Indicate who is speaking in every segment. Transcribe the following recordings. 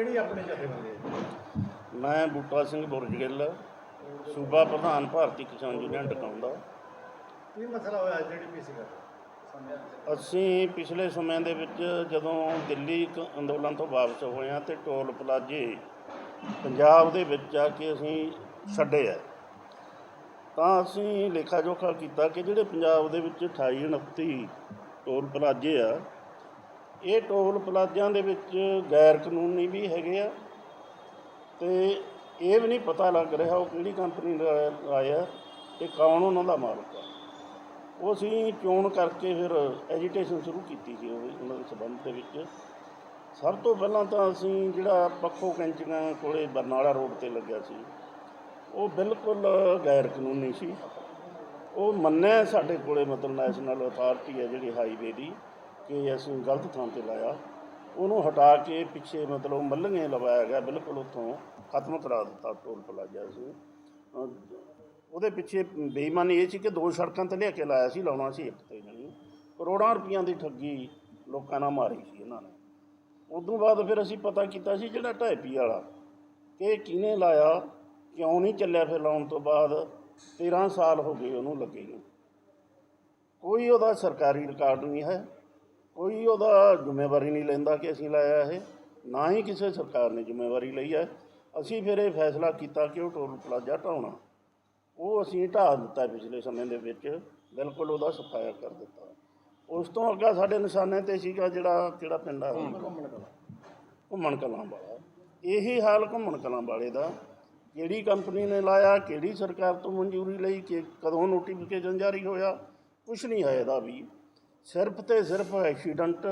Speaker 1: ਕਿਹੜੀ ਆਪਣੀ ਜਥੇਬੰਦੀ ਹੈ?
Speaker 2: ਮੈਂ ਬੂਟਾ ਸਿੰਘ ਬੁਰਜਗਿੱਲ ਸੂਬਾ ਪ੍ਰਧਾਨ ਭਾਰਤੀ ਕਿਸਾਨ ਯੂਨੀਅਨ ਟਕਾਉਂਦਾ।
Speaker 1: ਕੀ ਮਸਲਾ ਹੋਇਆ ਜੀਡੀਪੀਸੀ ਦਾ?
Speaker 2: ਅਸੀਂ ਪਿਛਲੇ ਸਮੇਂ ਦੇ ਵਿੱਚ ਜਦੋਂ ਦਿੱਲੀ ਅੰਦੋਲਨ ਤੋਂ ਵਾਪਸ ਹੋਏ ਹਾਂ ਤੇ ਟੋਲ ਪਲਾਜ਼ੇ ਪੰਜਾਬ ਦੇ ਵਿੱਚ ਆ ਕੇ ਅਸੀਂ ਛੱਡੇ ਆ। ਤਾਂ ਅਸੀਂ ਲੇਖਾ ਜੋਖਾ ਕੀਤਾ ਕਿ ਜਿਹੜੇ ਪੰਜਾਬ ਦੇ ਵਿੱਚ 28 29 ਟੋਲ ਪਲਾਜ਼ੇ ਆ ਇਹ ਟੋਲ ਪਲਾਜ਼ਿਆਂ ਦੇ ਵਿੱਚ ਗੈਰ ਕਾਨੂੰਨੀ ਵੀ ਹੈਗੇ ਆ ਤੇ ਇਹ ਵੀ ਨਹੀਂ ਪਤਾ ਲੱਗ ਰਿਹਾ ਉਹ ਕਿਹੜੀ ਕੰਪਨੀ ਦਾ ਆਇਆ ਤੇ ਕੌਣ ਉਹਨਾਂ ਦਾ ਮਾਲਕ ਆ। ਉਹ ਅਸੀਂ ਚੋਣ ਕਰਕੇ ਫਿਰ ਐਜੀਟੇਸ਼ਨ ਸ਼ੁਰੂ ਕੀਤੀ ਸੀ ਉਹਨਾਂ ਦੇ ਸਬੰਧ ਦੇ ਵਿੱਚ। ਸਭ ਤੋਂ ਪਹਿਲਾਂ ਤਾਂ ਅਸੀਂ ਜਿਹੜਾ ਪੱਖੋ ਕੈਂਚੀਆਂ ਕੋਲੇ ਬਰਨਾਲਾ ਰੋਡ ਤੇ ਲੱਗਿਆ ਸੀ, ਉਹ ਬਿਲਕੁਲ ਗੈਰ ਕਾਨੂੰਨੀ ਸੀ। ਉਹ ਮੰਨਿਆ ਸਾਡੇ ਕੋਲੇ ਮਤਲਬ ਨੈਸ਼ਨਲ ਅਥਾਰਟੀ ਹੈ ਜਿਹੜੀ ਹਾਈਵੇ ਦੀ। ਕਿ ਅਸੀਂ ਗਲਤ ਥਾਂ ਤੇ ਲਾਇਆ। ਉਹਨੂੰ ਹਟਾ ਕੇ ਪਿੱਛੇ ਮਤਲਬ ਮੱਲ੍ਹੀਆਂ ਲਵਾਇਆ ਗਿਆ, ਬਿਲਕੁਲ ਉੱਥੋਂ ਖਤਮ ਕਰਾ ਦਿੱਤਾ ਟੋਲ ਪਲਾਜ਼ਾ ਸੀ ਉਹਦੇ ਪਿੱਛੇ ਬੇਈਮਾਨੀ ਇਹ ਸੀ ਕਿ ਦੋ ਸੜਕਾਂ ਤੇ ਲਿਆ ਕੇ ਲਾਇਆ ਸੀ, ਲਾਉਣਾ ਸੀ ਇੱਕ ਤੇ ਨਹੀਂ ਕਰੋੜਾਂ ਰੁਪਈਆਂ ਦੀ ਠੱਗੀ ਲੋਕਾਂ ਨਾਲ ਮਾਰੀ ਸੀ ਇਹਨਾਂ ਨੇ। ਉਦੋਂ ਬਾਅਦ ਫਿਰ ਅਸੀਂ ਪਤਾ ਕੀਤਾ ਸੀ ਜਿਹੜਾ ਢਾਈਪੀ ਵਾਲਾ, ਕਿ ਕਿਹਨੇ ਲਾਇਆ, ਕਿਉਂ ਨਹੀਂ ਚੱਲਿਆ ਫਿਰ ਲਾਉਣ ਤੋਂ ਬਾਅਦ 13 ਸਾਲ ਹੋ ਗਏ ਉਹਨੂੰ ਲੱਗੇ ਨੂੰ। ਕੋਈ ਉਹਦਾ ਸਰਕਾਰੀ ਰਿਕਾਰਡ ਨਹੀਂ ਹੈ। ਕੋਈ ਉਹਦਾ ਜ਼ਿੰਮੇਵਾਰੀ ਨਹੀਂ ਲੈਂਦਾ ਕਿ ਅਸੀਂ ਲਾਇਆ ਇਹ, ਨਾ ਹੀ ਕਿਸੇ ਸਰਕਾਰ ਨੇ ਜ਼ਿੰਮੇਵਾਰੀ ਲਈ ਹੈ। ਅਸੀਂ ਫਿਰ ਇਹ ਫੈਸਲਾ ਕੀਤਾ ਕਿ ਉਹ ਟੋਲ ਪਲਾਜ਼ਾ ਢਾਉਣਾ। ਉਹ ਅਸੀਂ ਢਾਹ ਦਿੱਤਾ ਪਿਛਲੇ ਸਮੇਂ ਦੇ ਵਿੱਚ, ਬਿਲਕੁਲ ਉਹਦਾ ਸਫਾਇਆ ਕਰ ਦਿੱਤਾ। ਉਸ ਤੋਂ ਅੱਗਾ ਸਾਡੇ ਨਿਸ਼ਾਨੇ ਤੇ ਸੀਗਾ ਜਿਹੜਾ, ਕਿਹੜਾ ਪਿੰਡ ਆ? ਘੁੰਮਣ ਕਲਾਂ ਵਾਲਾ। ਇਹੀ ਹਾਲ ਘੁੰਮਣ ਕਲਾਂ ਵਾਲੇ ਦਾ। ਕਿਹੜੀ ਕੰਪਨੀ ਨੇ ਲਾਇਆ, ਕਿਹੜੀ ਸਰਕਾਰ ਤੋਂ ਮਨਜ਼ੂਰੀ ਲਈ, ਕਿ ਕਦੋਂ ਨੋਟੀਫਿਕੇਸ਼ਨ ਜਾਰੀ ਹੋਇਆ ਕੁਝ ਨਹੀਂ ਹੈ ਇਹਦਾ ਵੀ। ਸਿਰਫ ਤੇ ਸਿਰਫ ਐਕਸੀਡੈਂਟ,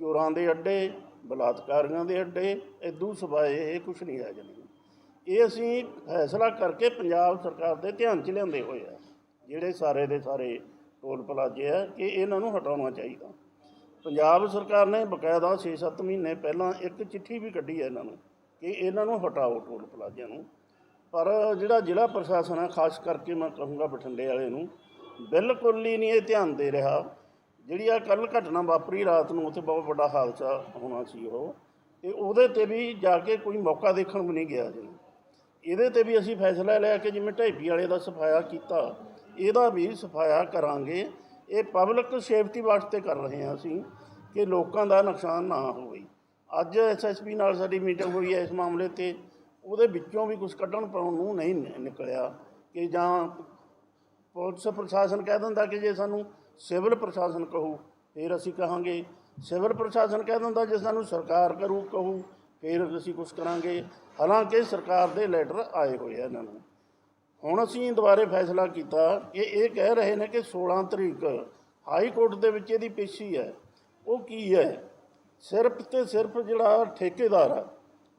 Speaker 2: ਚੋਰਾਂ ਦੇ ਅੱਡੇ, ਬਲਾਤਕਾਰੀਆਂ ਦੇ ਅੱਡੇ ਇਦੂ ਸਿਵਾਏ ਇਹ ਕੁਝ ਨਹੀਂ ਹੈ ਜਣੀ ਇਹ ਅਸੀਂ ਫੈਸਲਾ ਕਰਕੇ ਪੰਜਾਬ ਸਰਕਾਰ ਦੇ ਧਿਆਨ 'ਚ ਲਿਆਂਦੇ ਹੋਏ ਆ। ਜਿਹੜੇ ਸਾਰੇ ਦੇ ਸਾਰੇ ਟੋਲ ਪਲਾਜ਼ੇ ਆ, ਕਿ ਇਹਨਾਂ ਨੂੰ ਹਟਾਉਣਾ ਚਾਹੀਦਾ। ਪੰਜਾਬ ਸਰਕਾਰ ਨੇ ਬਕਾਇਦਾ 6-7 ਮਹੀਨੇ ਪਹਿਲਾਂ ਇੱਕ ਚਿੱਠੀ ਵੀ ਕੱਢੀ ਹੈ ਇਹਨਾਂ ਨੂੰ, ਕਿ ਇਹਨਾਂ ਨੂੰ ਹਟਾਓ ਟੋਲ ਪਲਾਜ਼ਿਆਂ ਨੂੰ। ਪਰ ਜਿਹੜਾ ਜ਼ਿਲ੍ਹਾ ਪ੍ਰਸ਼ਾਸਨ ਹੈ ਖਾਸ ਕਰਕੇ ਮੈਂ ਕਹੂੰਗਾ ਬਠਿੰਡੇ ਵਾਲੇ ਨੂੰ, ਬਿਲਕੁਲ ਹੀ ਨਹੀਂ ਇਹ ਧਿਆਨ ਦੇ ਰਿਹਾ। ਜਿਹੜੀ ਆ ਕੱਲ ਘਟਨਾ ਵਾਪਰੀ ਰਾਤ ਨੂੰ, ਉੱਥੇ ਬਹੁਤ ਵੱਡਾ ਹਾਦਸਾ ਹੋਣਾ ਸੀ ਉਹ। ਤੇ ਉਹਦੇ ਤੇ ਵੀ ਜਾ ਕੇ ਕੋਈ ਮੌਕਾ ਦੇਖਣ ਵੀ ਨਹੀਂ ਗਿਆ ਜੀ ਇਹਦੇ ਤੇ ਵੀ ਅਸੀਂ ਫੈਸਲਾ ਲਿਆ ਕਿ ਜਿਵੇਂ ਢਾਈਪੀ ਵਾਲੇ ਦਾ ਸਫਾਇਆ ਕੀਤਾ, ਇਹਦਾ ਵੀ ਸਫਾਇਆ ਕਰਾਂਗੇ। ਇਹ ਪਬਲਿਕ ਸੇਫਟੀ ਵਾਸਤੇ ਕਰ ਰਹੇ ਹਾਂ ਅਸੀਂ ਕਿ ਲੋਕਾਂ ਦਾ ਨੁਕਸਾਨ ਨਾ ਹੋਵੇ। ਅੱਜ ਐਸਐਸਪੀ ਨਾਲ ਸਾਡੀ ਮੀਟਿੰਗ ਹੋਈ ਹੈ ਇਸ ਮਾਮਲੇ ਤੇ। ਉਹਦੇ ਵਿੱਚੋਂ ਵੀ ਕੁਝ ਕੱਢਣ ਪਾਉਣ ਨੂੰ ਨਹੀਂ ਨਿਕਲਿਆ ਕਿ ਜਾਂ ਪੁਲਿਸ ਪ੍ਰਸ਼ਾਸਨ ਕਹਿ ਦਿੰਦਾ ਕਿ ਜੇ ਸਾਨੂੰ ਸਿਵਲ ਪ੍ਰਸ਼ਾਸਨ ਕਹੂ, ਫਿਰ ਅਸੀਂ ਕਹਾਂਗੇ, ਸਿਵਲ ਪ੍ਰਸ਼ਾਸਨ ਕਹਿ ਦਿੰਦਾ, ਜੇ ਸਾਨੂੰ ਸਰਕਾਰ ਕਰੂ, ਕਹੂ, ਫਿਰ ਅਸੀਂ ਕੁਝ ਕਰਾਂਗੇ। ਹਾਲਾਂਕਿ ਸਰਕਾਰ ਦੇ ਲੈਟਰ ਆਏ ਹੋਏ ਆ ਇਹਨਾਂ ਨੂੰ। ਹੁਣ ਅਸੀਂ ਦੁਬਾਰੇ ਫੈਸਲਾ ਕੀਤਾ ਕਿ ਇਹ ਕਹਿ ਰਹੇ ਨੇ ਕਿ 16 ਤਰੀਕ ਹਾਈ ਕੋਰਟ ਦੇ ਵਿੱਚ ਇਹਦੀ ਪੇਸ਼ੀ ਹੈ। ਉਹ ਕੀ ਹੈ? ਸਿਰਫ ਤੇ ਸਿਰਫ ਜਿਹੜਾ ਠੇਕੇਦਾਰ ਆ,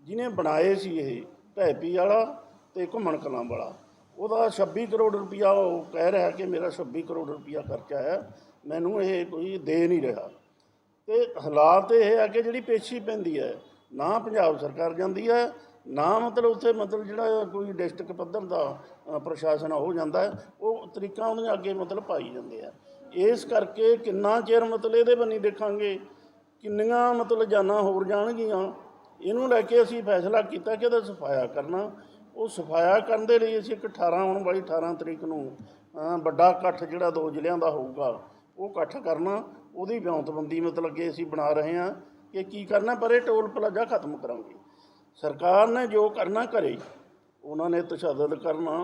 Speaker 2: ਜਿਹਨੇ ਬਣਾਏ ਸੀ ਇਹ ਢੈਪੀ ਵਾਲਾ ਤੇ ਘੁੰਮਣ ਕਲਾਂ ਵਾਲਾ। ਉਹਦਾ 26 ਕਰੋੜ ਰੁਪਇਆ ਉਹ ਕਹਿ ਰਿਹਾ ਕਿ ਮੇਰਾ 26 ਕਰੋੜ ਰੁਪਇਆ ਖਰਚਾ ਹੈ ਮੈਨੂੰ ਇਹ ਕੋਈ ਦੇ ਨਹੀਂ ਰਿਹਾ। ਤੇ ਹਾਲਾਤ ਇਹ ਹੈ ਕਿ ਜਿਹੜੀ ਪੇਸ਼ੀ ਪੈਂਦੀ ਹੈ, ਨਾ ਪੰਜਾਬ ਸਰਕਾਰ ਜਾਂਦੀ ਹੈ, ਨਾ ਮਤਲਬ ਉੱਥੇ ਮਤਲਬ ਜਿਹੜਾ ਕੋਈ ਡਿਸਟ੍ਰਿਕਟ ਪੱਧਰ ਦਾ ਪ੍ਰਸ਼ਾਸਨ ਆ, ਉਹ ਜਾਂਦਾ ਉਹ ਤਰੀਕਾ ਉਹਦੇ ਅੱਗੇ ਮਤਲਬ ਪਾਈ ਜਾਂਦੇ ਆ। ਇਸ ਕਰਕੇ ਕਿੰਨਾ ਚਿਰ ਮਤਲਬ ਇਹਦੇ ਬੰਨੀ ਦੇਖਾਂਗੇ, ਕਿੰਨੀਆਂ ਮਤਲਬ ਜਾਨਾਂ ਹੋਰ ਜਾਣਗੀਆਂ। ਇਹਨੂੰ ਲੈ ਕੇ ਅਸੀਂ ਫੈਸਲਾ ਕੀਤਾ ਕਿ ਇਹਦਾ ਸਫਾਇਆ ਕਰਨਾ। ਉਹ ਸਫਾਇਆ ਕਰਨ ਦੇ ਲਈ ਅਸੀਂ ਇੱਕ 18 ਆਉਣ ਵਾਲੀ 18 ਤਰੀਕ ਨੂੰ ਵੱਡਾ ਇਕੱਠ ਜਿਹੜਾ ਦੋ ਜ਼ਿਲ੍ਹਿਆਂ ਦਾ ਹੋਊਗਾ, ਉਹ ਇਕੱਠ ਕਰਨਾ, ਉਹਦੀ ਵਿਉਂਤਬੰਦੀ ਮਤਲਬ ਕਿ ਅਸੀਂ ਬਣਾ ਰਹੇ ਹਾਂ ਕਿ ਕੀ ਕਰਨਾ, ਪਰ ਇਹ ਟੋਲ ਪਲਾਜ਼ਾ ਖਤਮ ਕਰਾਂਗੇ। ਸਰਕਾਰ ਨੇ ਜੋ ਕਰਨਾ ਕਰੇ, ਉਹਨਾਂ ਨੇ ਤਸ਼ੱਦਦ ਕਰਨਾ,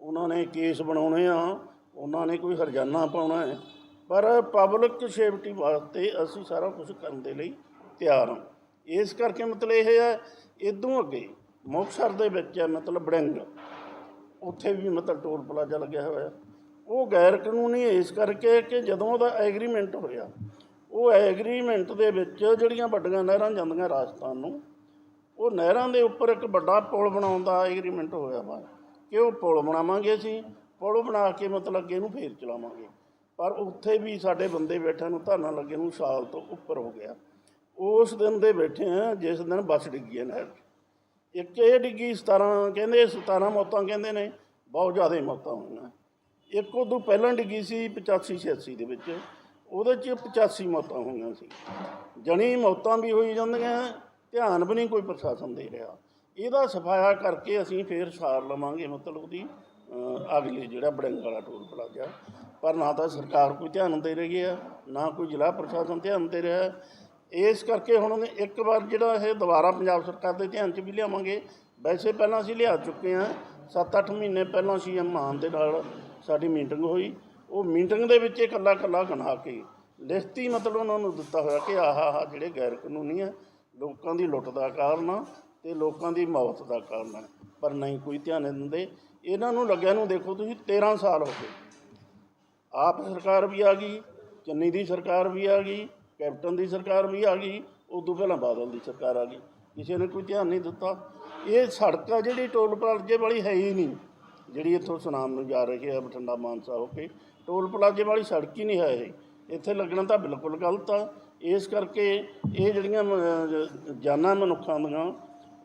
Speaker 2: ਉਹਨਾਂ ਨੇ ਕੇਸ ਬਣਾਉਣੇ ਆ, ਉਹਨਾਂ ਨੇ ਕੋਈ ਹਰਜਾਨਾ ਪਾਉਣਾ ਹੈ, ਪਰ ਪਬਲਿਕ ਸੇਫਟੀ ਵਾਸਤੇ ਅਸੀਂ ਸਾਰਾ ਕੁਝ ਕਰਨ ਦੇ ਲਈ ਤਿਆਰ ਹਾਂ। ਇਸ ਕਰਕੇ ਮਤਲਬ ਇਹ ਹੈ ਇਦੋਂ ਅੱਗੇ ਮੁਕਤਸਰ ਦੇ ਵਿੱਚ ਹੈ, ਮਤਲਬ ਬੜਿੰਗ। ਉੱਥੇ ਵੀ ਮਤਲਬ ਟੋਲ ਪਲਾਜ਼ਾ ਲੱਗਿਆ ਹੋਇਆ। ਉਹ ਗੈਰ ਕਾਨੂੰਨੀ ਇਸ ਕਰਕੇ ਕਿ ਜਦੋਂ ਉਹਦਾ ਐਗਰੀਮੈਂਟ ਹੋਇਆ, ਉਹ ਐਗਰੀਮੈਂਟ ਦੇ ਵਿੱਚ ਜਿਹੜੀਆਂ ਵੱਡੀਆਂ ਨਹਿਰਾਂ ਜਾਂਦੀਆਂ ਰਾਜਸਥਾਨ ਨੂੰ, ਉਹ ਨਹਿਰਾਂ ਦੇ ਉੱਪਰ ਇੱਕ ਵੱਡਾ ਪੁਲ ਬਣਾਉਣ ਦਾ ਐਗਰੀਮੈਂਟ ਹੋਇਆ ਵਾ ਕਿ ਉਹ ਪੁਲ ਬਣਾਵਾਂਗੇ ਅਸੀਂ, ਪੁਲ ਬਣਾ ਕੇ ਮਤਲਬ ਅੱਗੇ ਇਹਨੂੰ ਫੇਰ ਚਲਾਵਾਂਗੇ। ਪਰ ਉੱਥੇ ਵੀ ਸਾਡੇ ਬੰਦੇ ਬੈਠਿਆਂ ਨੂੰ ਧਰਨਾ ਲੱਗੇ ਨੂੰ ਸਾਲ ਤੋਂ ਉੱਪਰ ਹੋ ਗਿਆ। ਉਸ ਦਿਨ ਦੇ ਬੈਠੇ ਆ ਜਿਸ ਦਿਨ ਬੱਸ ਡਿੱਗੀ ਹੈ ਨਹਿਰ ਇੱਕ ਇਹ ਡਿੱਗੀ 17 ਕਹਿੰਦੇ 17 ਮੌਤਾਂ ਕਹਿੰਦੇ ਨੇ ਬਹੁਤ ਜ਼ਿਆਦਾ ਮੌਤਾਂ ਹੋਈਆਂ। ਇੱਕ ਉਦੋਂ ਪਹਿਲਾਂ ਡਿੱਗੀ ਸੀ 85 86 ਦੇ ਵਿੱਚ ਉਹਦੇ 'ਚ 85 ਮੌਤਾਂ ਹੋਈਆਂ ਸੀ। ਜਣੀ ਮੌਤਾਂ ਵੀ ਹੋਈ ਜਾਂਦੀਆਂ ਧਿਆਨ ਵੀ ਨਹੀਂ ਕੋਈ ਪ੍ਰਸ਼ਾਸਨ ਦੇ ਰਿਹਾ। ਇਹਦਾ ਸਫਾਇਆ ਕਰਕੇ ਅਸੀਂ ਫੇਰ ਸਾਰ ਲਵਾਂਗੇ ਮਤਲਬ ਉਹਦੀ ਅ, ਅਗਲੀ ਜਿਹੜਾ ਬੜਿੰਗ ਵਾਲਾ ਟੋਲ ਪਲਾਜ਼ਾ। ਪਰ ਨਾ ਤਾਂ ਸਰਕਾਰ ਕੋਈ ਧਿਆਨ ਦੇ ਰਹੀ ਹੈ ਨਾ ਕੋਈ ਜ਼ਿਲ੍ਹਾ ਪ੍ਰਸ਼ਾਸਨ ਧਿਆਨ ਦੇ ਰਿਹਾ। ਇਸ ਕਰਕੇ ਹੁਣ ਉਹਨੇ ਇੱਕ ਵਾਰ ਜਿਹੜਾ ਇਹ ਦੁਬਾਰਾ ਪੰਜਾਬ ਸਰਕਾਰ ਦੇ ਧਿਆਨ 'ਚ ਵੀ ਲਿਆਵਾਂਗੇ। ਵੈਸੇ ਪਹਿਲਾਂ ਅਸੀਂ ਲਿਆ ਚੁੱਕੇ ਹਾਂ। 7-8 ਮਹੀਨੇ ਪਹਿਲਾਂ ਸੀਐਮ ਮਾਨ ਦੇ ਨਾਲ ਸਾਡੀ ਮੀਟਿੰਗ ਹੋਈ। ਉਹ ਮੀਟਿੰਗ ਦੇ ਵਿੱਚ ਇਕੱਲਾ ਇਕੱਲਾ ਗਣਾ ਕੇ ਲਿਖਤੀ ਮਤਲਬ ਉਹਨਾਂ ਨੂੰ ਦਿੱਤਾ ਹੋਇਆ ਕਿ ਆਹ ਆਹ ਜਿਹੜੇ ਗੈਰ ਕਾਨੂੰਨੀ ਆ, ਲੋਕਾਂ ਦੀ ਲੁੱਟ ਦਾ ਕਾਰਨ ਆ ਤੇ ਲੋਕਾਂ ਦੀ ਮੌਤ ਦਾ ਕਾਰਨ ਆ। ਪਰ ਨਹੀਂ ਕੋਈ ਧਿਆਨ ਨਹੀਂ ਦਿੰਦੇ। ਇਹਨਾਂ ਨੂੰ ਲੱਗਿਆ ਨੂੰ ਦੇਖੋ ਤੁਸੀਂ 13 ਸਾਲ ਹੋ ਗਏ। ਆਪ ਸਰਕਾਰ ਵੀ ਆ ਗਈ, ਚੰਨੀ ਦੀ ਸਰਕਾਰ ਵੀ ਆ ਗਈ ਕੈਪਟਨ ਦੀ ਸਰਕਾਰ ਵੀ ਆ ਗਈ, ਉਦੋਂ ਪਹਿਲਾਂ ਬਾਦਲ ਦੀ ਸਰਕਾਰ ਆ ਗਈ। ਕਿਸੇ ਨੇ ਕੋਈ ਧਿਆਨ ਨਹੀਂ ਦਿੱਤਾ। ਇਹ ਸੜਕ ਆ ਜਿਹੜੀ ਟੋਲ ਪਲਾਜ਼ੇ ਵਾਲੀ ਹੈ ਹੀ ਨਹੀਂ। ਜਿਹੜੀ ਇੱਥੋਂ ਸੁਨਾਮ ਨੂੰ ਜਾ ਰਹੀ ਹੈ, ਬਠਿੰਡਾ ਮਾਨਸਾ ਹੋ ਕੇ। ਟੋਲ ਪਲਾਜ਼ੇ ਵਾਲੀ ਸੜਕ ਹੀ ਨਹੀਂ ਹੈ ਇਹ। ਇੱਥੇ ਲੱਗਣਾ ਤਾਂ ਬਿਲਕੁਲ ਗਲਤ ਆ। ਇਸ ਕਰਕੇ ਇਹ ਜਿਹੜੀਆਂ ਜਾਨਾਂ ਮਨੁੱਖਾਂ ਦੀਆਂ,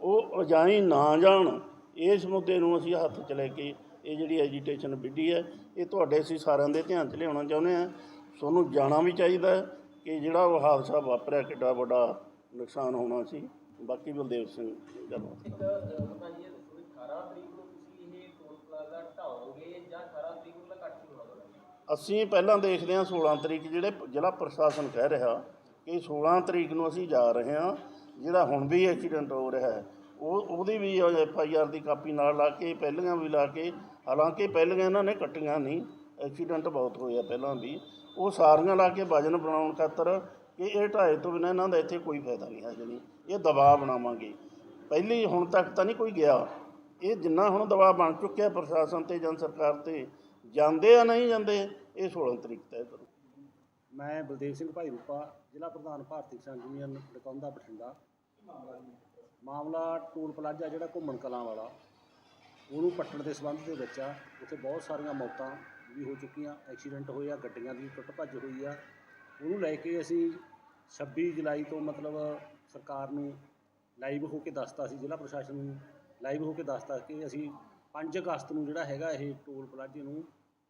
Speaker 2: ਉਹ ਅਜਾਈ ਨਾ ਜਾਣ। ਇਸ ਮੁੱਦੇ ਨੂੰ ਅਸੀਂ ਹੱਥ 'ਚ ਲੈ ਕੇ ਇਹ ਜਿਹੜੀ ਐਜੀਟੇਸ਼ਨ ਵਿੱਢੀ ਹੈ, ਇਹ ਤੁਹਾਡੇ ਅਸੀਂ ਸਾਰਿਆਂ ਦੇ ਧਿਆਨ 'ਚ ਲਿਆਉਣਾ ਚਾਹੁੰਦੇ ਹਾਂ। ਤੁਹਾਨੂੰ ਜਾਣਾ ਵੀ ਚਾਹੀਦਾ ਕਿ ਜਿਹੜਾ ਉਹ ਹਾਦਸਾ ਵਾਪਰਿਆ ਕਿੱਡਾ ਵੱਡਾ ਨੁਕਸਾਨ ਹੋਣਾ ਸੀ। ਬਾਕੀ ਬਲਦੇਵ ਸਿੰਘ ਗੱਲ
Speaker 3: ਇੱਕ ਪਤਾ ਜੀ ਇਹ ਦੱਸੋ ਵੀ 18 ਤਰੀਕ ਨੂੰ ਤੁਸੀਂ ਇਹ ਟੋਲ ਪਲਾਜ਼ਾ ਢਾਓਗੇ ਜਾਂ 18 ਤਰੀਕ ਨੂੰ ਤਾਂ ਕੱਟ ਹੀ ਹੋਣਾ ਤੁਹਾਡਾ?
Speaker 2: ਅਸੀਂ ਪਹਿਲਾਂ ਦੇਖਦੇ ਹਾਂ 16 ਤਰੀਕ ਜਿਹੜੇ ਜ਼ਿਲ੍ਹਾ ਪ੍ਰਸ਼ਾਸਨ ਕਹਿ ਰਿਹਾ ਕਿ 16 ਤਰੀਕ ਨੂੰ ਅਸੀਂ ਜਾ ਰਹੇ ਹਾਂ। ਜਿਹੜਾ ਹੁਣ ਵੀ ਐਕਸੀਡੈਂਟ ਹੋ ਰਿਹਾ ਹੈ ਉਹ ਉਹਦੀ ਵੀ ਐਫ ਆਈ ਆਰ ਦੀ ਕਾਪੀ ਨਾਲ ਲਾ ਕੇ ਪਹਿਲੀਆਂ ਵੀ ਲਾ ਕੇ ਹਾਲਾਂਕਿ ਪਹਿਲੀਆਂ ਇਹਨਾਂ ਨੇ ਕੱਟੀਆਂ ਨਹੀਂ। ਐਕਸੀਡੈਂਟ ਬਹੁਤ ਹੋਏ ਆ ਪਹਿਲਾਂ ਵੀ। ਉਹ ਸਾਰੀਆਂ ਲਾ ਕੇ ਵਜਨ ਬਣਾਉਣ ਖਾਤਰ ਕਿ ਇਹ ਢਾਏ ਤੋਂ ਬਿਨਾਂ ਇਹਨਾਂ ਦਾ ਇੱਥੇ ਕੋਈ ਫਾਇਦਾ ਨਹੀਂ ਹੈ ਜਣੀ। ਇਹ ਦਬਾਅ ਬਣਾਵਾਂਗੇ। ਪਹਿਲੀ ਹੁਣ ਤੱਕ ਤਾਂ ਨਹੀਂ ਕੋਈ ਗਿਆ। ਇਹ ਜਿੰਨਾ ਹੁਣ ਦਬਾਅ ਬਣ ਚੁੱਕਿਆ ਪ੍ਰਸ਼ਾਸਨ ਤੇ ਜਨ ਸਰਕਾਰ ਤੇ, ਜਾਂਦੇ ਆ ਨਹੀਂ ਜਾਂਦੇ, ਇਹ 16 ਤਰੀਕ ਤੈਅ ਕਰੋ।
Speaker 4: ਮੈਂ ਬਲਦੇਵ ਸਿੰਘ ਭਾਈ ਰੂਪਾ, ਜ਼ਿਲ੍ਹਾ ਪ੍ਰਧਾਨ ਭਾਰਤੀ ਕਿਸਾਨ ਯੂਨੀਅਨ ਡਕੌਂਦਾ ਬਠਿੰਡਾ। ਮਾਮਲਾ ਟੂਲ ਪਲਾਜ਼ਾ ਜਿਹੜਾ ਘੁੰਮਣ ਕਲਾਂ ਵਾਲਾ, ਉਹਨੂੰ ਪੱਟਣ ਦੇ ਸੰਬੰਧ ਦੇ ਵਿੱਚ ਆ। ਉੱਥੇ ਬਹੁਤ ਸਾਰੀਆਂ ਮੌਤਾਂ ਵੀ ਹੋ ਚੁੱਕੀਆਂ, ਐਕਸੀਡੈਂਟ ਹੋਏ ਆ, ਗੱਡੀਆਂ ਦੀ ਟੁੱਟ ਭੱਜ ਹੋਈ ਆ। ਉਹਨੂੰ ਲੈ ਕੇ ਅਸੀਂ 26 ਜੁਲਾਈ ਤੋਂ ਮਤਲਬ ਸਰਕਾਰ ਨੂੰ ਲਾਈਵ ਹੋ ਕੇ ਦੱਸਤਾ ਸੀ, ਜ਼ਿਲ੍ਹਾ ਪ੍ਰਸ਼ਾਸਨ ਨੂੰ ਲਾਈਵ ਹੋ ਕੇ ਦੱਸਤਾ ਕਿ ਅਸੀਂ 5 ਅਗਸਤ ਨੂੰ ਜਿਹੜਾ ਹੈਗਾ ਇਹ ਟੋਲ ਪਲਾਜ਼ੇ ਨੂੰ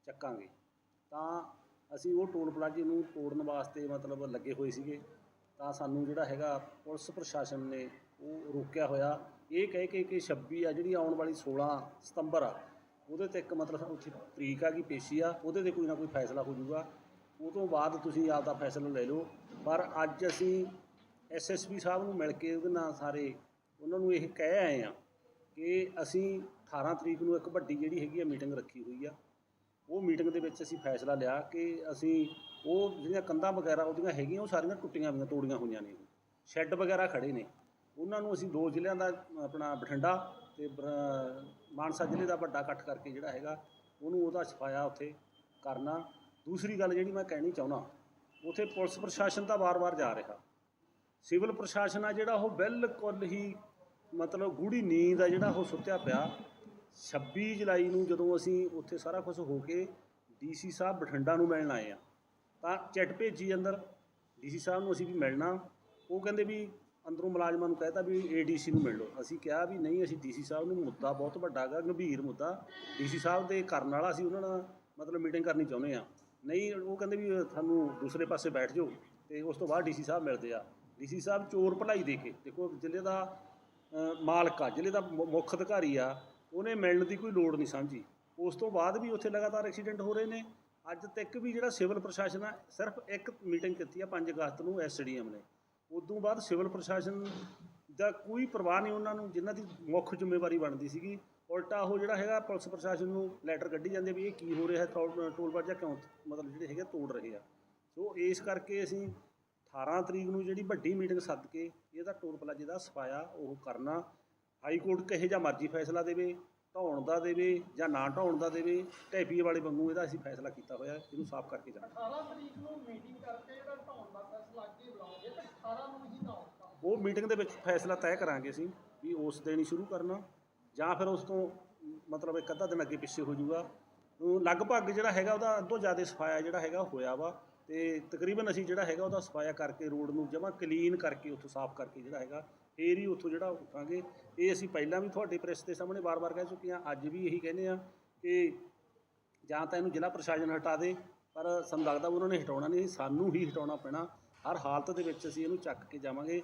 Speaker 4: ਚੱਕਾਂਗੇ। ਤਾਂ ਅਸੀਂ ਉਹ ਟੋਲ ਪਲਾਜ਼ੇ ਨੂੰ ਤੋੜਨ ਵਾਸਤੇ ਮਤਲਬ ਲੱਗੇ ਹੋਏ ਸੀਗੇ। ਤਾਂ ਸਾਨੂੰ ਜਿਹੜਾ ਹੈਗਾ ਪੁਲਿਸ ਪ੍ਰਸ਼ਾਸਨ ਨੇ ਉਹ ਰੋਕਿਆ ਹੋਇਆ। ਇਹ ਕਹਿ ਕੇ ਕਿ 26 ਆ, ਜਿਹੜੀ ਆਉਣ ਵਾਲੀ 16 ਸਤੰਬਰ ਆ ਉਹਦੇ ਤੇ ਇੱਕ ਮਤਲਬ ਉੱਥੇ ਤਰੀਕ ਆ ਕਿ ਪੇਸ਼ੀ ਆ, ਉਹਦੇ ਤੇ ਕੋਈ ਨਾ ਕੋਈ ਫੈਸਲਾ ਹੋ ਜਾਊਗਾ। ਉਹ ਤੋਂ ਬਾਅਦ ਤੁਸੀਂ ਆਪਦਾ ਫੈਸਲਾ ਲੈ ਲਓ। ਪਰ ਅੱਜ ਅਸੀਂ ਐਸਐਸਪੀ ਸਾਹਿਬ ਨੂੰ ਮਿਲ ਕੇ ਉਹਦੇ ਨਾਲ ਸਾਰੇ ਉਹਨਾਂ ਨੂੰ ਇਹ ਕਹਿ ਆਏ ਆ ਕਿ ਅਸੀਂ 18 ਤਰੀਕ ਨੂੰ ਇੱਕ ਵੱਡੀ ਜਿਹੜੀ ਹੈਗੀ ਆ ਮੀਟਿੰਗ ਰੱਖੀ ਹੋਈ ਆ। ਉਹ ਮੀਟਿੰਗ ਦੇ ਵਿੱਚ ਅਸੀਂ ਫੈਸਲਾ ਲਿਆ ਕਿ ਅਸੀਂ ਉਹ ਜਿਹੜੀਆਂ ਕੰਧਾਂ ਵਗੈਰਾ ਉਹਦੀਆਂ ਹੈਗੀਆਂ, ਉਹ ਸਾਰੀਆਂ ਟੁੱਟੀਆਂ ਹੋਈਆਂ, ਤੋੜੀਆਂ ਹੋਈਆਂ ਨੇ। ਸ਼ੈੱਡ ਵਗੈਰਾ ਖੜੇ ਨੇ। ਉਹਨਾਂ ਨੂੰ ਅਸੀਂ ਦੋ ਜ਼ਿਲ੍ਹਿਆਂ ਦਾ ਆਪਣਾ ਬਠਿੰਡਾ ਤੇ ਬਰ- ਮਾਨਸਾ ਜ਼ਿਲ੍ਹੇ ਦਾ ਵੱਡਾ ਇਕੱਠ ਕਰਕੇ ਜਿਹੜਾ ਹੈਗਾ, ਉਹਨੂੰ ਉਹਦਾ ਸਫਾਇਆ ਉੱਥੇ ਕਰਨਾ। ਦੂਸਰੀ ਗੱਲ ਜਿਹੜੀ ਮੈਂ ਕਹਿਣੀ ਚਾਹੁੰਦਾ, ਉੱਥੇ ਪੁਲਿਸ ਪ੍ਰਸ਼ਾਸਨ ਤਾਂ ਵਾਰ-ਵਾਰ ਜਾ ਰਿਹਾ। ਸਿਵਲ ਪ੍ਰਸ਼ਾਸਨ ਆ ਜਿਹੜਾ ਉਹ ਬਿਲਕੁਲ ਹੀ ਮਤਲਬ ਗੂੜੀ ਨੀਂਦ ਆ ਜਿਹੜਾ ਉਹ ਸੁੱਤਿਆ ਪਿਆ। 26 ਜੁਲਾਈ ਨੂੰ ਜਦੋਂ ਅਸੀਂ ਉੱਥੇ ਸਾਰਾ ਕੁਝ ਹੋ ਕੇ ਡੀਸੀ ਸਾਹਿਬ ਬਠਿੰਡਾ ਨੂੰ ਮਿਲਣ ਆਏ ਆ, ਤਾਂ ਚਿੱਟ ਭੇਜੀ ਅੰਦਰ। ਡੀਸੀ ਸਾਹਿਬ ਨੂੰ ਅਸੀਂ ਵੀ ਮਿਲਣਾ। ਉਹ ਕਹਿੰਦੇ ਵੀ ਅੰਦਰੋਂ ਮੁਲਾਜ਼ਮਾਂ ਨੂੰ ਕਹਿਤਾ ਵੀ ਏਡੀਸੀ ਨੂੰ ਮਿਲ ਲਓ। ਅਸੀਂ ਕਿਹਾ ਵੀ ਨਹੀਂ, ਅਸੀਂ ਡੀਸੀ ਸਾਹਿਬ ਨੂੰ ਮੁੱਦਾ ਬਹੁਤ ਵੱਡਾ ਹੈਗਾ, ਗੰਭੀਰ ਮੁੱਦਾ। ਡੀਸੀ ਸਾਹਿਬ ਦੇ ਕਰਨ ਵਾਲਾ ਅਸੀਂ ਉਹਨਾਂ ਨਾਲ ਮਤਲਬ ਮੀਟਿੰਗ ਕਰਨੀ ਚਾਹੁੰਦੇ ਆ ਨਹੀਂ, ਉਹ ਕਹਿੰਦੇ ਵੀ ਤੁਹਾਨੂੰ ਦੂਸਰੇ ਪਾਸੇ ਬੈਠ ਜਾਓ ਤੇ ਉਸ ਤੋਂ ਬਾਅਦ ਡੀਸੀ ਸਾਹਿਬ ਮਿਲਦੇ ਆ। ਡੀਸੀ ਸਾਹਿਬ ਚੋਰ ਭਲਾਈ ਦੇ ਕੇ, ਦੇਖੋ ਜ਼ਿਲ੍ਹੇ ਦਾ ਮਾਲਕ ਆ, ਜ਼ਿਲ੍ਹੇ ਦਾ ਮੁੱਖ ਅਧਿਕਾਰੀ ਆ, ਉਹਨੇ ਮਿਲਣ ਦੀ ਕੋਈ ਲੋੜ ਨਹੀਂ ਸਮਝੀ ਉਸ ਤੋਂ ਬਾਅਦ ਵੀ ਉੱਥੇ ਲਗਾਤਾਰ ਐਕਸੀਡੈਂਟ ਹੋ ਰਹੇ ਨੇ। ਅੱਜ ਤੱਕ ਵੀ ਜਿਹੜਾ ਸਿਵਲ ਪ੍ਰਸ਼ਾਸਨ ਆ, ਸਿਰਫ ਇੱਕ ਮੀਟਿੰਗ ਕੀਤੀ ਆ 5 ਅਗਸਤ ਨੂੰ ਐਸਡੀਐਮ ਨੇ। ਉਦੋਂ ਬਾਅਦ ਸਿਵਲ ਪ੍ਰਸ਼ਾਸਨ ਦਾ ਕੋਈ ਪਰਵਾਹ ਨਹੀਂ ਉਹਨਾਂ ਨੂੰ, ਜਿਨ੍ਹਾਂ ਦੀ ਮੁੱਖ ਜ਼ਿੰਮੇਵਾਰੀ ਬਣਦੀ ਸੀਗੀ। ਉਲਟਾ ਉਹ ਜਿਹੜਾ ਹੈਗਾ, ਪੁਲਿਸ ਪ੍ਰਸ਼ਾਸਨ ਨੂੰ ਲੈਟਰ ਕੱਢੀ ਜਾਂਦੇ ਵੀ ਇਹ ਕੀ ਹੋ ਰਿਹਾ ਟੋਲ ਟੋਲ ਪਲਾਜ਼ਾ ਕਿਉਂ, ਮਤਲਬ ਜਿਹੜੇ ਹੈਗੇ ਤੋੜ ਰਹੇ ਆ। ਸੋ ਇਸ ਕਰਕੇ ਅਸੀਂ 18 ਤਰੀਕ ਨੂੰ ਜਿਹੜੀ ਵੱਡੀ ਮੀਟਿੰਗ ਸੱਦ ਕੇ ਇਹਦਾ ਟੋਲ ਪਲਾਜ਼ੇ ਦਾ ਸਫਾਇਆ ਉਹ ਕਰਨਾ, ਹਾਈ ਕੋਰਟ ਕਹੇ ਜਾਂ ਮਰਜ਼ੀ ਫੈਸਲਾ ਦੇਵੇ, ਢਾਉਣ ਦਾ ਦੇਵੇ ਜਾਂ ਨਾ ਢਾਉਣ ਦਾ ਦੇਵੇ, ਢੈਪੀਏ ਵਾਲੇ ਵਾਂਗੂ ਇਹਦਾ ਅਸੀਂ ਫੈਸਲਾ ਕੀਤਾ ਹੋਇਆ, ਇਹਨੂੰ ਸਾਫ਼ ਕਰਕੇ ਜਾਣਾ।
Speaker 5: 18 ਤਰੀਕ ਨੂੰ ਮੀਟਿੰਗ ਕਰਕੇ ਜਿਹੜਾ ਢਾਉਣ ਦਾ ਫੈਸਲਾ ਅੱਗੇ ਬੁਲਾਉਂਗੇ ਤੇ 18 ਨੂੰ ਹੀ ਢਾਉਣ
Speaker 4: ਉਹ ਮੀਟਿੰਗ ਦੇ ਵਿੱਚ ਫੈਸਲਾ ਤੈਅ ਕਰਾਂਗੇ ਅਸੀਂ ਵੀ ਉਸ ਦਿਨ ਹੀ ਸ਼ੁਰੂ ਕਰਨਾ ਜਾਂ ਫਿਰ ਉਸ ਤੋਂ ਮਤਲਬ ਇੱਕ ਅੱਧਾ ਦਿਨ ਅੱਗੇ ਪਿੱਛੇ ਹੋ ਜਾਊਗਾ। ਲਗਭਗ ਜਿਹੜਾ ਹੈਗਾ ਉਹਦਾ ਅੱਧੋ ਜ਼ਿਆਦਾ ਸਫਾਇਆ ਜਿਹੜਾ ਹੈਗਾ ਹੋਇਆ ਵਾ ਤੇ ਤਕਰੀਬਨ ਅਸੀਂ ਜਿਹੜਾ ਹੈਗਾ ਉਹਦਾ ਸਫਾਇਆ ਕਰਕੇ ਰੋਡ ਨੂੰ ਜਮਾ ਕਲੀਨ ਕਰਕੇ ਉੱਥੋਂ ਸਾਫ਼ ਕਰਕੇ ਜਿਹੜਾ ਹੈਗਾ ਫੇਰ ਹੀ ਉੱਥੋਂ ਜਿਹੜਾ ਉੱਠਾਂਗੇ। ਇਹ ਅਸੀਂ ਪਹਿਲਾਂ ਵੀ ਤੁਹਾਡੇ ਪ੍ਰੈਸ ਦੇ ਸਾਹਮਣੇ ਵਾਰ-ਵਾਰ ਕਹਿ ਚੁੱਕੇ ਹਾਂ, ਅੱਜ ਵੀ ਇਹੀ ਕਹਿੰਦੇ ਆ ਕਿ ਜਾਂ ਤਾਂ ਇਹਨੂੰ ਜ਼ਿਲ੍ਹਾ ਪ੍ਰਸ਼ਾਸਨ ਹਟਾ ਦੇ, ਪਰ ਸਾਨੂੰ ਲੱਗਦਾ ਉਹਨਾਂ ਨੇ ਹਟਾਉਣਾ ਨਹੀਂ, ਸਾਨੂੰ ਹੀ ਹਟਾਉਣਾ ਪੈਣਾ। ਹਰ ਹਾਲਤ ਦੇ ਵਿੱਚ ਅਸੀਂ ਇਹਨੂੰ ਚੱਕ ਕੇ ਜਾਵਾਂਗੇ।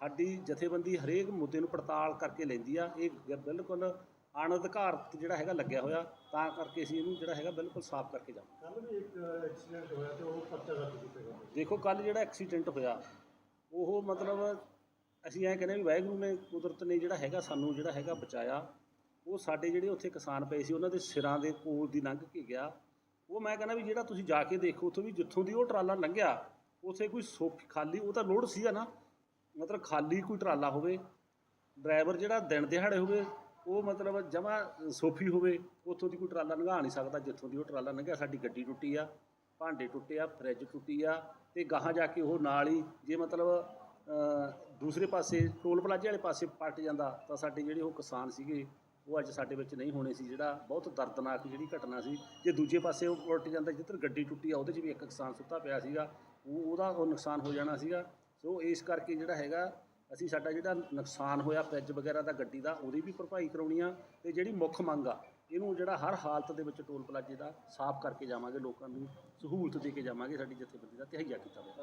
Speaker 4: ਸਾਡੀ ਜਥੇਬੰਦੀ ਹਰੇਕ ਮੁੱਦੇ ਨੂੰ ਪੜਤਾਲ ਕਰਕੇ ਲੈਂਦੀ ਆ। ਇਹ ਗ- ਬਿਲਕੁਲ ਅਣਅਧਿਕਾਰਤ ਜਿਹੜਾ ਹੈਗਾ ਲੱਗਿਆ ਹੋਇਆ ਤਾਂ ਕਰਕੇ ਅਸੀਂ ਇਹਨੂੰ ਜਿਹੜਾ ਹੈਗਾ ਬਿਲਕੁਲ ਸਾਫ਼ ਕਰਕੇ ਜਾਵਾਂਗੇ।
Speaker 1: ਕੱਲ ਵੀ ਇੱਕ ਐਕਸੀਡੈਂਟ ਹੋਇਆ ਤੇ ਉਹ ਪਰਚਾ ਦਰਜ ਕੀਤਾ ਗਿਆ।
Speaker 4: ਦੇਖੋ ਕੱਲ ਜਿਹੜਾ ਐਕਸੀਡੈਂਟ ਹੋਇਆ ਉਹ ਮਤਲਬ ਅਸੀਂ ਐਂ ਕਹਿੰਦੇ ਵੀ ਵਾਹਿਗੁਰੂ ਨੇ ਕੁਦਰਤ ਨੇ ਜਿਹੜਾ ਹੈਗਾ ਸਾਨੂੰ ਜਿਹੜਾ ਹੈਗਾ ਬਚਾਇਆ। ਉਹ ਸਾਡੇ ਜਿਹੜੇ ਉੱਥੇ ਕਿਸਾਨ ਪਏ ਸੀ ਉਹਨਾਂ ਦੇ ਸਿਰਾਂ ਦੇ ਕੋਲ ਦੀ ਲੰਘ ਕੇ ਗਿਆ। ਉਹ ਮੈਂ ਕਹਿੰਦਾ ਵੀ ਜਿਹੜਾ ਤੁਸੀਂ ਜਾ ਕੇ ਦੇਖੋ ਉੱਥੋਂ ਵੀ ਜਿੱਥੋਂ ਦੀ ਉਹ ਟਰਾਲਾ ਲੰਘਿਆ ਉੱਥੇ ਕੋਈ ਸੋਫੀ ਖਾਲੀ, ਉਹ ਤਾਂ ਲੋਡ ਸੀਗਾ ਨਾ। ਮਤਲਬ ਖਾਲੀ ਕੋਈ ਟਰਾਲਾ ਹੋਵੇ, ਡਰਾਈਵਰ ਜਿਹੜਾ ਦਿਨ ਦਿਹਾੜੇ ਹੋਵੇ, ਉਹ ਮਤਲਬ ਜਮਾ ਸੋਫੀ ਹੋਵੇ, ਉੱਥੋਂ ਦੀ ਕੋਈ ਟਰਾਲਾ ਲੰਘਾ ਨਹੀਂ ਸਕਦਾ, ਜਿੱਥੋਂ ਦੀ ਉਹ ਟਰਾਲਾ ਲੰਘਿਆ, ਸਾਡੀ ਗੱਡੀ ਟੁੱਟੀ ਆ, ਭਾਂਡੇ ਟੁੱਟੇ ਆ, ਫਰਿੱਜ ਟੁੱਟੀ ਆ, ਤੇ ਗਾਹਾਂ ਜਾ ਕੇ ਉਹ ਨਾਲ ਹੀ, ਜੇ ਮਤਲਬ ਦੂਸਰੇ ਪਾਸੇ, ਟੋਲ ਪਲਾਜ਼ੇ ਵਾਲੇ ਪਾਸੇ ਪਲਟ ਜਾਂਦਾ, ਤਾਂ ਸਾਡੇ ਜਿਹੜੇ ਉਹ ਕਿਸਾਨ ਸੀਗੇ, ਉਹ ਅੱਜ ਸਾਡੇ ਵਿੱਚ ਨਹੀਂ ਹੋਣੇ ਸੀ, ਜਿਹੜਾ ਬਹੁਤ ਦਰਦਨਾਕ ਜਿਹੜੀ ਘਟਨਾ ਸੀ। ਜੇ ਦੂਜੇ ਪਾਸੇ ਉਹ ਉਲਟ ਜਾਂਦਾ, ਜਿੱਧਰ ਗੱਡੀ ਟੁੱਟੀ ਆ, ਉਹਦੇ 'ਚ ਵੀ ਇੱਕ ਕਿਸਾਨ ਸੁੱਤਾ ਪਿਆ ਸੀਗਾ ਉਹ ਉਹਦਾ ਉਹ ਨੁਕਸਾਨ ਹੋ ਜਾਣਾ ਸੀਗਾ। ਸੋ ਇਸ ਕਰਕੇ ਜਿਹੜਾ ਹੈਗਾ, ਅਸੀਂ ਸਾਡਾ ਜਿਹੜਾ ਨੁਕਸਾਨ ਹੋਇਆ ਫਰਿੱਜ ਵਗੈਰਾ ਦਾ, ਗੱਡੀ ਦਾ, ਉਹਦੀ ਵੀ ਭਰਪਾਈ ਕਰਾਉਣੀ ਆ ਤੇ ਜਿਹੜੀ ਮੁੱਖ ਮੰਗ ਆ, ਇਹਨੂੰ ਜਿਹੜਾ ਹਰ ਹਾਲਤ ਦੇ ਵਿੱਚ ਟੋਲ ਪਲਾਜ਼ੇ ਦਾ ਸਾਫ਼ ਕਰਕੇ ਜਾਵਾਂਗੇ, ਲੋਕਾਂ ਨੂੰ ਸਹੂਲਤ ਦੇ ਕੇ ਜਾਵਾਂਗੇ, ਸਾਡੀ ਜਥੇਬੰਦੀ ਦਾ ਤਹਈਆ ਕੀਤਾ ਹੋਇਆ